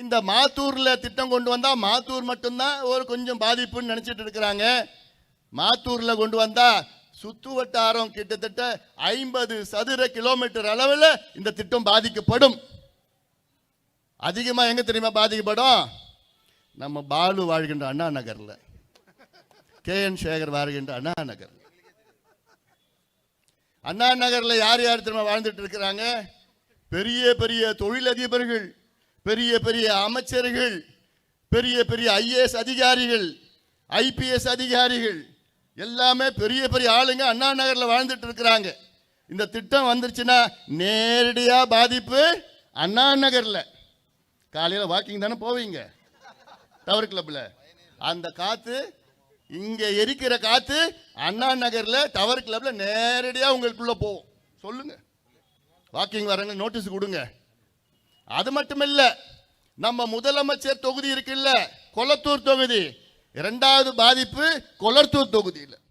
இந்த மாத்தூரில் திட்டம் கொண்டு வந்தால் மாத்தூர் மட்டும்தான் ஒரு கொஞ்சம் பாதிப்புன்னு நினச்சிட்டு இருக்கிறாங்க. மாத்தூரில் கொண்டு வந்தால் சுத்து வட்டாரம் கிட்டத்தட்ட ஐம்பது சதுர கிலோமீட்டர் அளவில் இந்த திட்டம் பாதிக்கப்படும். அதிகமாக எங்கே தெரியுமா பாதிக்கப்படும்? நம்ம பாலு வாழ்கின்ற அண்ணா நகரில். கே என் சேகர் வாழ்கின்ற அண்ணா நகர் அண்ணா நகரில் யார் யார் திரும்ப வாழ்ந்துட்டு இருக்கிறாங்க? பெரிய பெரிய தொழிலதிபர்கள். பெரிய பெரிய அமைச்சர்கள் பெரிய பெரிய ஐஏஎஸ் அதிகாரிகள் ஐபிஎஸ் அதிகாரிகள் எல்லாமே பெரிய பெரிய ஆளுங்க அண்ணா நகரில் வாழ்ந்துட்டு இருக்கிறாங்க. இந்த திட்டம் வந்துருச்சுன்னா நேரடியாக பாதிப்பு அண்ணா நகரில். காலையில் வாக்கிங் தானே போவீங்க? டவர் கிளப்பில் அந்த காற்று இங்கே எரிக்கிற காற்று அண்ணா நகரில் டவர் கிளப்பில் நேரடியாக உங்களுக்குள்ளே போகும். சொல்லுங்கள் வாக்கிங் வரங்க நோட்டீஸ் கொடுங்க. அது மட்டும் இல்லை நம்ம முதலமைச்சர் தொகுதி இருக்குல்ல கொளத்தூர் தொகுதி. இரண்டாவது பாதிப்பு கொளத்தூர் தொகுதியில்.